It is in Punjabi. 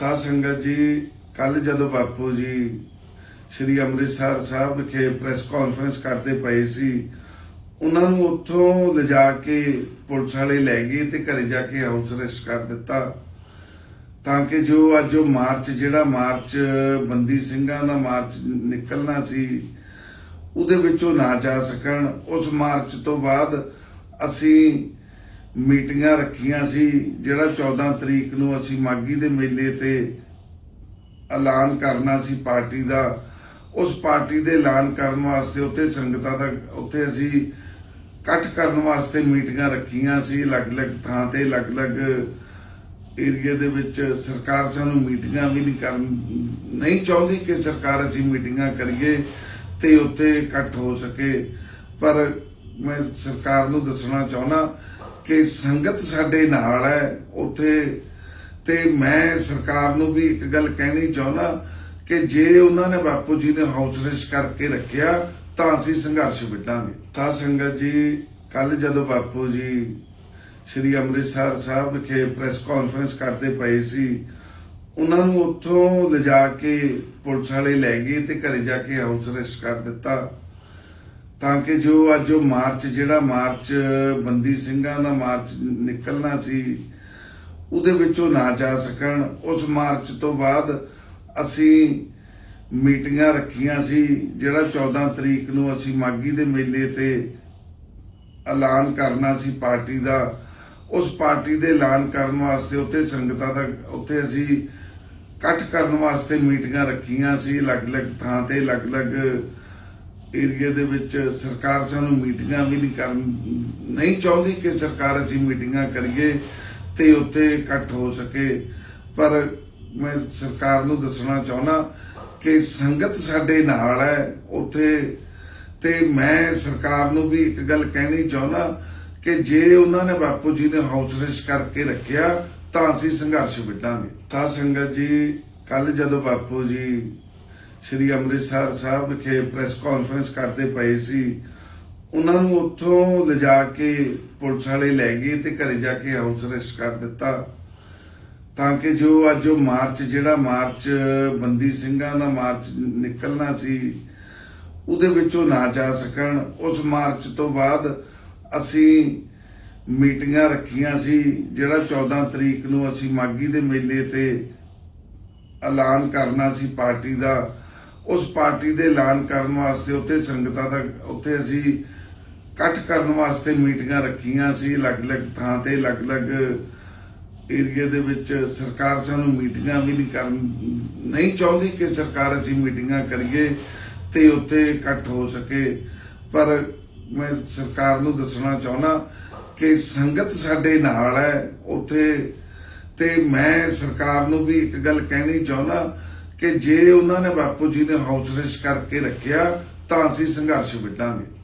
ਸਾਧ ਸੰਗਤ ਜੀ, ਕੱਲ ਜਦੋਂ ਬਾਪੂ ਜੀ ਸ੍ਰੀ ਅੰਮ੍ਰਿਤਸਰ ਸਾਹਿਬ ਵਿਖੇ ਪ੍ਰੈਸ ਕਾਨਫਰੰਸ ਕਰਦੇ ਪਏ ਸੀ, ਉਹਨਾਂ ਨੂੰ ਉੱਥੋਂ ਲਿਜਾ ਕੇ ਪੁਲਿਸ ਵਾਲੇ ਲੈ ਗਏ ਤੇ ਘਰੇ ਜਾ ਕੇ ਹਾਊਸ ਅਰੈਸਟ ਕਰ ਦਿੱਤਾ। ਤਾਂ ਕਿ ਜੋ ਅੱਜ ਉਹ ਮਾਰਚ, ਜਿਹੜਾ ਮਾਰਚ ਬੰਦੀ ਸਿੰਘਾਂ ਦਾ ਮਾਰਚ ਨਿਕਲਣਾ ਸੀ, ਉਹਦੇ ਵਿੱਚੋਂ ਨਾ ਜਾ ਸਕਣ। ਉਸ ਮਾਰਚ ਤੋਂ ਬਾਅਦ ਅਸੀਂ ਮੀਟਿੰਗਾਂ ਰੱਖੀਆਂ ਸੀ, ਜਿਹੜਾ 14 ਤਰੀਕ ਨੂੰ ਅਸੀਂ ਮਾਗੀ ਦੇ ਮੇਲੇ ਤੇ ਐਲਾਨ ਕਰਨਾ ਸੀ ਪਾਰਟੀ ਦਾ, ਉਸ ਪਾਰਟੀ ਦੇ ਐਲਾਨ ਕਰਨ ਵਾਸਤੇ ਉੱਥੇ ਸੰਗਤਾਂ ਦਾ, ਉੱਥੇ ਅਸੀਂ ਇਕੱਠ ਕਰਨ ਵਾਸਤੇ ਮੀਟਿੰਗਾਂ ਰੱਖੀਆਂ ਸੀ, ਅਲੱਗ-ਅਲੱਗ ਥਾਂ ਤੇ, ਅਲੱਗ-ਅਲੱਗ ਏਰੀਆ ਦੇ ਵਿੱਚ ਸਰਕਾਰ ਸਾਨੂੰ ਮੀਟਿੰਗਾਂ ਵੀ ਨਹੀਂ ਕਰਨ, ਨਹੀਂ ਚਾਹੁੰਦੀ ਕਿ ਸਰਕਾਰ ਅਸੀਂ ਮੀਟਿੰਗਾਂ ਕਰੀਏ ਤੇ ਉੱਥੇ ਇਕੱਠ ਹੋ ਸਕੇ। ਪਰ ਮੈਂ ਸਰਕਾਰ ਨੂੰ ਦੱਸਣਾ ਚਾਹੁੰਦਾ ਕਿ ਸੰਗਤ ਸਾਡੇ ਨਾਲ ਹੈ ਉੱਥੇ। ਤੇ ਮੈਂ ਸਰਕਾਰ ਨੂੰ ਵੀ ਇੱਕ ਗੱਲ ਕਹਿਣੀ ਚਾਹੁੰਦਾ ਕਿ ਜੇ ਉਹਨਾਂ ਨੇ ਬਾਪੂ ਜੀ ਨੇ ਹਾਊਸ ਅਰੈਸਟ ਕਰਕੇ ਰੱਖਿਆ, ਤਾਂ ਅਸੀਂ ਸੰਘਰਸ਼ ਵਿੱਢਾਂਗੇ। ਤਾਂ ਸੰਗਤ ਜੀ ਕੱਲ ਜਦੋਂ ਬਾਪੂ ਜੀ ਸ੍ਰੀ ਅੰਮ੍ਰਿਤਸਰ ਸਾਹਿਬ ਵਿਖੇ ਪ੍ਰੈਸ ਕਾਨਫਰੰਸ ਕਰਦੇ ਪਏ ਸੀ, ਉਹਨਾਂ ਨੂੰ ਉੱਥੋਂ ਲਿਜਾ ਕੇ ਪੁਲਿਸ ਵਾਲੇ ਲੈ ਗਏ ਤੇ ਘਰੇ ਜਾ ਕੇ ਹਾਊਸ ਅਰੈਸਟ ਕਰ ਦਿੱਤਾ। ਤਾਂ ਕਿ ਜੋ ਅੱਜ ਉਹ ਮਾਰਚ, ਜਿਹੜਾ ਮਾਰਚ, ਬੰਦੀ ਸਿੰਘਾਂ ਦਾ ਮਾਰਚ ਨਿਕਲਣਾ ਸੀ, ਉਹਦੇ ਉਹ ਨਾ ਜਾ ਸਕਣ। ਉਸ ਮਾਰਚ ਤੋਂ ਬਾਅਦ ਅਸੀਂ ਮੀਟਿੰਗਾਂ ਰੱਖੀਆਂ ਸੀ, ਜਿਹੜਾ 14 ਤਰੀਕ ਨੂੰ ਅਸੀਂ ਮਾਗੀ ਦੇ ਮੇਲੇ ਤੇ ਐਲਾਨ ਕਰਨਾ ਸੀ ਪਾਰਟੀ ਦਾ। ਉਸ ਪਾਰਟੀ ਦੇ ਐਲਾਨ ਕਰਨ ਵਾਸਤੇ ਉੱਥੇ ਸੰਗਤਾਂ ਦਾ, ਉੱਥੇ ਅਸੀਂ ਇਕੱਠ ਕਰਨ ਵਾਸਤੇ ਮੀਟਿੰਗਾਂ ਰੱਖੀਆਂ ਸੀ, ਅਲੱਗ-ਅਲੱਗ ਥਾਂ ਤੇ, ਅਲੱਗ-ਅਲੱਗ ਏਰੀਆ ਦੇ ਵਿੱਚ ਸਰਕਾਰ ਸਾਨੂੰ ਮੀਟਿੰਗਾਂ ਵੀ ਨਹੀਂ ਕਰਨ, ਨਹੀਂ ਚਾਹੁੰਦੀ ਕਿ ਸਰਕਾਰ ਅਸੀਂ ਮੀਟਿੰਗਾਂ ਕਰੀਏ ਤੇ ਉੱਥੇ ਇਕੱਠ ਹੋ ਸਕੇ। ਪਰ ਮੈਂ ਸਰਕਾਰ ਨੂੰ ਦੱਸਣਾ ਚਾਹੁੰਦਾ ਕਿ ਸੰਗਤ ਸਾਡੇ ਨਾਲ ਹੈ ਉੱਥੇ ਤੇ ਮੈਂ ਸਰਕਾਰ ਨੂੰ ਵੀ ਇੱਕ ਗੱਲ ਕਹਿਣੀ ਚਾਹੁੰਦਾ ਕਿ ਜੇ ਉਹਨਾਂ ਨੇ ਬਾਪੂ ਜੀ ਨੇ ਹਾਊਸ ਕਰਕੇ ਰੱਖਿਆ ਤਾਂ ਅਸੀਂ ਸੰਘਰਸ਼ ਵਿੱਢਾਂਗੇ। ਤਾਂ ਸੰਗਤ ਜੀ ਕੱਲ ਜਦੋਂ ਬਾਪੂ ਜੀ ਸ੍ਰੀ ਅੰਮ੍ਰਿਤਸਰ ਸਾਹਿਬ ਵਿਖੇ ਪ੍ਰੈਸ ਕਾਨਫਰੰਸ ਕਰਦੇ ਪਏ ਸੀ। ਉਹਨਾਂ ਨੂੰ ਉੱਥੋਂ ਲਿਜਾ ਕੇ ਪੁਲਿਸ ਵਾਲੇ ਲੈ ਗਏ ਤੇ ਘਰੇ ਜਾ ਕੇ ਹਾਊਸ ਅਰੈਸਟ ਕਰ ਦਿੱਤਾ। ਤਾਂ ਕਿ ਜੋ ਅੱਜ ਉਹ ਮਾਰਚ, ਜਿਹੜਾ ਮਾਰਚ ਬੰਦੀ ਸਿੰਘਾਂ ਦਾ ਮਾਰਚ ਨਿਕਲਣਾ ਸੀ, ਉਹਦੇ ਵਿੱਚੋਂ ਨਾ ਜਾ ਸਕਣ। ਉਸ ਮਾਰਚ ਤੋਂ ਬਾਅਦ ਅਸੀਂ ਮੀਟਿੰਗਾਂ ਰੱਖੀਆਂ ਸੀ, ਜਿਹੜਾ 14 ਤਰੀਕ ਨੂੰ ਅਸੀਂ ਮਾਗੀ ਦੇ ਮੇਲੇ ਤੇ ਐਲਾਨ ਕਰਨਾ ਸੀ ਪਾਰਟੀ ਦਾ। ਉਸ ਪਾਰਟੀ ਦੇ ਐਲਾਨ ਕਰਨ ਵਾਸਤੇ ਉੱਥੇ ਸੰਗਤਾਂ ਦਾ ਉੱਥੇ ਅਸੀਂ ਇਕੱਠ ਕਰਨ ਵਾਸਤੇ ਮੀਟਿੰਗਾਂ ਰੱਖੀਆਂ ਸੀ। ਅਲੱਗ-ਅਲੱਗ ਥਾਂ ਤੇ, ਅਲੱਗ-ਅਲੱਗ ਏਰੀਆ ਦੇ ਵਿੱਚ ਸਰਕਾਰ ਸਾਨੂੰ ਮੀਟਿੰਗਾਂ ਵੀ ਨਹੀਂ ਕਰਨ ਨਹੀਂ ਚਾਹੁੰਦੀ ਕਿ ਸਰਕਾਰ ਅਸੀਂ ਮੀਟਿੰਗਾਂ ਕਰੀਏ ਤੇ ਉੱਥੇ ਇਕੱਠ ਹੋ ਸਕੇ। ਪਰ ਮੈਂ ਸਰਕਾਰ ਨੂੰ ਦੱਸਣਾ ਚਾਹੁੰਦਾ ਕਿ ਸੰਗਤ ਸਾਡੇ ਨਾਲ ਹੈ ਉੱਥੇ ਤੇ ਮੈਂ ਸਰਕਾਰ ਨੂੰ ਵੀ ਇੱਕ ਗੱਲ ਕਹਿਣੀ ਚਾਹੁੰਦਾ ਕਿ ਜੇ ਉਹਨਾਂ ਨੇ ਬਾਪੂ ਜੀ ਨੇ ਹਾਊਸ ਅਰੈਸਟ ਕਰਕੇ ਰੱਖਿਆ, ਤਾਂ ਅਸੀਂ ਸੰਘਰਸ਼ ਵਿੱਢਾਂਗੇ।